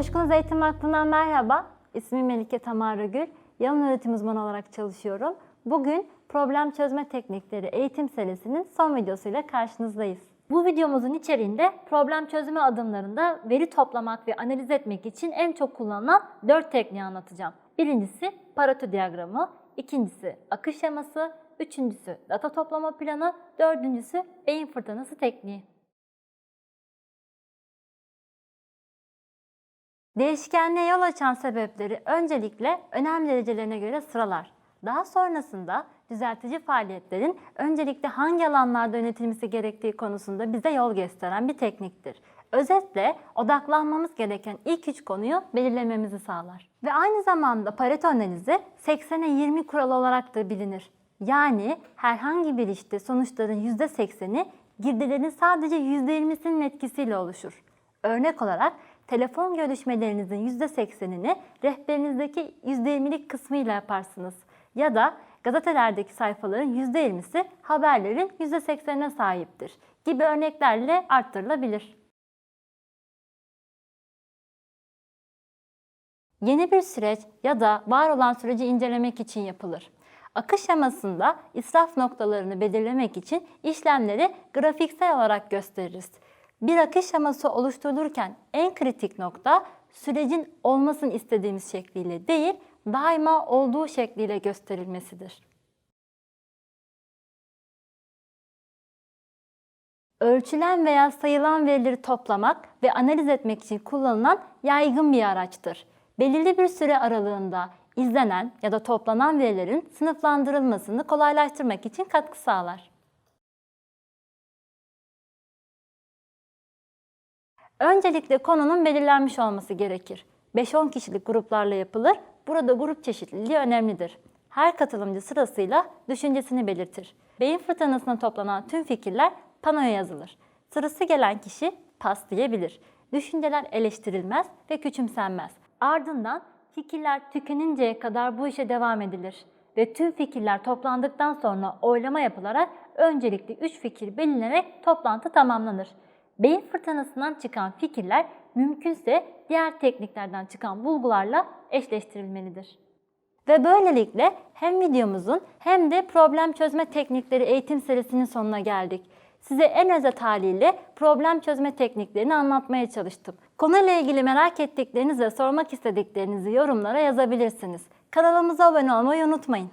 Coşkun Eğitim Vakfı'ndan merhaba. İsmim Melike Tamara Gül. Yalın öğretim uzmanı olarak çalışıyorum. Bugün problem çözme teknikleri eğitim serisinin son videosuyla karşınızdayız. Bu videomuzun içeriğinde problem çözme adımlarında veri toplamak ve analiz etmek için en çok kullanılan 4 tekniği anlatacağım. Birincisi Pareto diyagramı, ikincisi akış şeması, üçüncüsü data toplama planı, dördüncüsü beyin fırtınası tekniği. Değişkenliğe yol açan sebepleri öncelikle önem derecelerine göre sıralar. Daha sonrasında düzeltici faaliyetlerin öncelikle hangi alanlarda yönetilmesi gerektiği konusunda bize yol gösteren bir tekniktir. Özetle odaklanmamız gereken ilk üç konuyu belirlememizi sağlar. Ve aynı zamanda Pareto analizi 80'e 20 kuralı olarak da bilinir. Yani herhangi bir işte sonuçların %80'i girdilerin sadece %20'sinin etkisiyle oluşur. Örnek olarak telefon görüşmelerinizin %80'ini rehberinizdeki %20'lik kısmıyla yaparsınız. Ya da gazetelerdeki sayfaların %20'si haberlerin %80'ine sahiptir gibi örneklerle arttırılabilir. Yeni bir süreç ya da var olan süreci incelemek için yapılır. Akış şemasında israf noktalarını belirlemek için işlemleri grafiksel olarak gösteririz. Bir akış şeması oluşturulurken en kritik nokta sürecin olmasını istediğimiz şekliyle değil, daima olduğu şekliyle gösterilmesidir. Ölçülen veya sayılan verileri toplamak ve analiz etmek için kullanılan yaygın bir araçtır. Belirli bir süre aralığında izlenen ya da toplanan verilerin sınıflandırılmasını kolaylaştırmak için katkı sağlar. Öncelikle konunun belirlenmiş olması gerekir. 5-10 kişilik gruplarla yapılır. Burada grup çeşitliliği önemlidir. Her katılımcı sırasıyla düşüncesini belirtir. Beyin fırtınasına toplanan tüm fikirler panoya yazılır. Sırası gelen kişi pas diyebilir. Düşünceler eleştirilmez ve küçümsenmez. Ardından fikirler tükeninceye kadar bu işe devam edilir. Ve tüm fikirler toplandıktan sonra oylama yapılarak öncelikli 3 fikir belirlenerek toplantı tamamlanır. Beyin fırtınasından çıkan fikirler mümkünse diğer tekniklerden çıkan bulgularla eşleştirilmelidir. Ve böylelikle hem videomuzun hem de problem çözme teknikleri eğitim serisinin sonuna geldik. Size en özet haliyle problem çözme tekniklerini anlatmaya çalıştım. Konuyla ilgili merak ettikleriniz ve sormak istediklerinizi yorumlara yazabilirsiniz. Kanalımıza abone olmayı unutmayın.